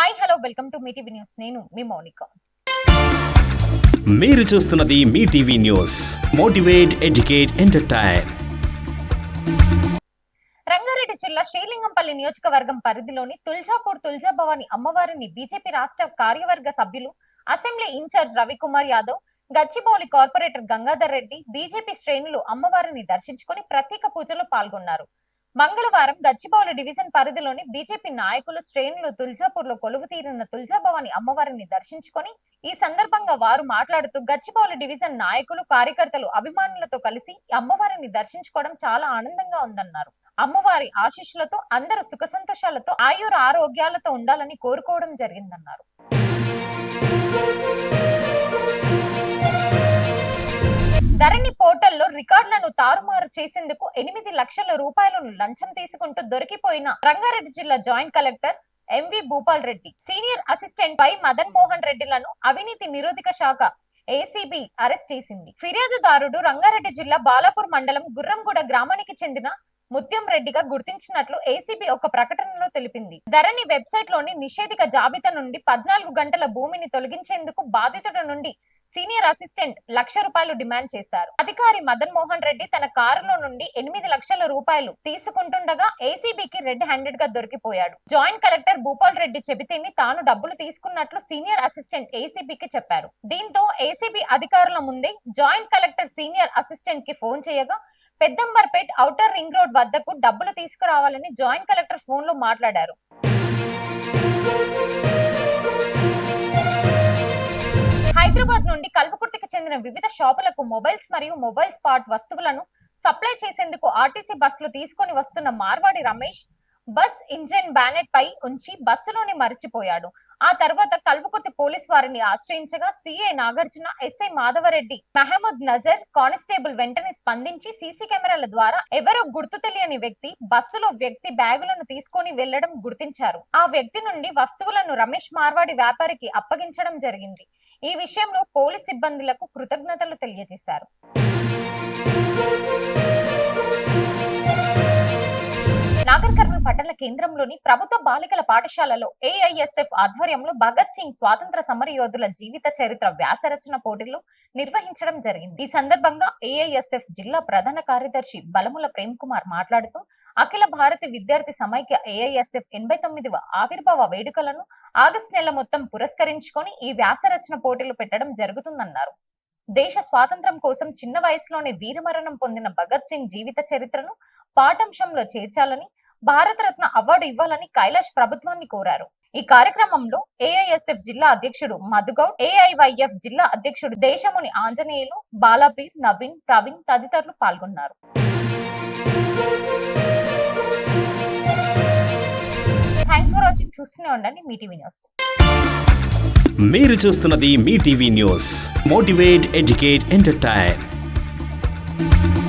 Hi hello welcome to Mee TV news. నేను మీ మౌనిక. మీరు చూస్తున్నది Mee TV news. Motivate educate entertain. Rangareddy జిల్లా శ్రీలింగంపల్లి నియోజకవర్గం పరిధిలోని తుల్జాపూర్ తుల్జాభవాని అమ్మవారిని బీజేపీ రాష్ట్ర కార్యవర్గ సభ్యులు assembly incharge Ravikumar Yadav Gachibowli corporator Gangadhar Reddy BJP శ్రేణులు అమ్మవారిని దర్శించుకుని ప్రత్యేక పూజలో పాల్గొన్నారు. మంగళవారం గచ్చిబౌలి డివిజన్ పరిధిలోని బీజేపీ నాయకులు శ్రేణులు తుల్జాపూర్లో కొలువు తీరిన తుల్జాభవాని అమ్మవారిని దర్శించుకొని ఈ సందర్భంగా వారు మాట్లాడుతూ గచ్చిబౌలి డివిజన్ నాయకులు కార్యకర్తలు అభిమానులతో కలిసి అమ్మవారిని దర్శించుకోవడం చాలా ఆనందంగా ఉందన్నారు. అమ్మవారి ఆశీస్సులతో అందరూ సుఖ సంతోషాలతో ఆయుర ఆరోగ్యాలతో ఉండాలని కోరుకోవడం జరిగిందన్నారు. ధరణి పోర్టల్లో రికార్డులను తారుమారు చేసేందుకు ఎనిమిది లక్షల రూపాయలను లంచం తీసుకుంటూ దొరికిపోయిన రంగారెడ్డి జిల్లా joint collector MV Bhupal Reddy senior assistant పై మదన్ మోహన్ రెడ్డిలను అవినీతి నిరోధక శాఖ ఏసీబీ అరెస్ట్ చేసింది. ఫిర్యాదుదారుడు రంగారెడ్డి జిల్లా బాలాపూర్ మండలం గుర్రంగూడ గ్రామానికి చెందిన ముత్యం రెడ్డిగా గుర్తించినట్లు ఏసీబీ ఒక ప్రకటనలో తెలిపింది. ధరణి వెబ్సైట్లోని నిషేధిక జాబితా నుండి పద్నాలుగు గంటల భూమిని తొలగించేందుకు బాధితుడి నుండి సీనియర్ అసిస్టెంట్ లక్ష రూపాయలు డిమాండ్ చేశారు. అధికారి మదన్ మోహన్ రెడ్డి తన కారులో నుండి ఎనిమిది లక్షల రూపాయలు తీసుకుంటుండగా ఏసీబీకి రెడ్ హ్యాండెడ్గా దొరికిపోయాడు. జాయింట్ కలెక్టర్ భూపాల్ రెడ్డి చెబితేని తాను డబ్బులు తీసుకున్నట్లు సీనియర్ అసిస్టెంట్ ఏసీబీకి చెప్పారు. దీంతో ఏసీబీ అధికారుల ముందే జాయింట్ కలెక్టర్ సీనియర్ అసిస్టెంట్కి ఫోన్ చేయగా పెద్దంబర్పేట్ ఔటర్ రింగ్ రోడ్ వద్దకు డబ్బులు తీసుకురావాలని జాయింట్ కలెక్టర్ ఫోన్లో మాట్లాడారు. హైదరాబాద్ నుండి కల్వకుర్తికి చెందిన వివిధ షాపులకు మొబైల్స్ మరియు మొబైల్ స్పాట్ వస్తువులను సప్లై చేసేందుకు ఆర్టీసీ బస్సులు తీసుకొని వస్తున్న Marwadi Ramesh bus engine bonnet పై ఉంచి బస్సులోనే మరిచిపోయాడు. ఆ తర్వాత కల్వకుర్తి పోలీస్ వారిని ఆశ్రయించగా CI Nagarjuna SI Madhavareddy Mahmood Nazar constable వెంటనే స్పందించి సీసీ కెమెరాల ద్వారా ఎవరో గుర్తు తెలియని వ్యక్తి బస్సులో వ్యక్తి బ్యాగులను తీసుకొని వెళ్ళడం గుర్తించారు. ఆ వ్యక్తి నుండి వస్తువులను రమేష్ మార్వాడి వ్యాపారికి అప్పగించడం జరిగింది. ఈ విషయంలో పోలీస్ సిబ్బందులకు కృతజ్ఞతలు తెలియజేశారు. నాగర్ కర్నూలు పట్టణ కేంద్రంలోని ప్రభుత్వ బాలికల పాఠశాలలో ఏఐఎస్ఎఫ్ ఆధ్వర్యంలో భగత్ సింగ్ స్వాతంత్ర సమరయోధుల జీవిత చరిత్ర వ్యాసరచన పోటీలు నిర్వహించడం జరిగింది. ఈ సందర్భంగా ఏఐఎస్ఎఫ్ జిల్లా ప్రధాన కార్యదర్శి బలముల ప్రేమ్ కుమార్ మాట్లాడుతూ అఖిల భారత విద్యార్థి సమైక్య ఏఐఎస్ఎఫ్ ఎనభై తొమ్మిది ఆవిర్భావ వేడుకలను ఆగస్టు నెల మొత్తం పురస్కరించుకొని ఈ వ్యాసరచన పోటీలు పెట్టడం జరుగుతుందన్నారు. దేశ స్వాతంత్రం కోసం చిన్న వయసులోనే వీరమరణం పొందిన భగత్ సింగ్ జీవిత చరిత్రను పాఠాంశంలో చేర్చాలని భారతరత్న అవార్డు ఇవ్వాలని కైలాష్ ప్రభుత్వాన్ని కోరారు. ఈ కార్యక్రమంలో ఏఐఎస్ఎఫ్ జిల్లా అధ్యక్షుడు మధుగౌడ్ ఏఐవైఎఫ్ జిల్లా అధ్యక్షుడు దేశముని ఆంజనేయులు బాలాపీర్ నవీన్ ప్రవీణ్ తదితరులు పాల్గొన్నారు. థ్యాంక్స్ ఫర్ వాచింగ్ చూస్తూనే ఉండండి మీ టీవీ న్యూస్. మీరు చూస్తున్నది మీ TV news. Motivate educate entertain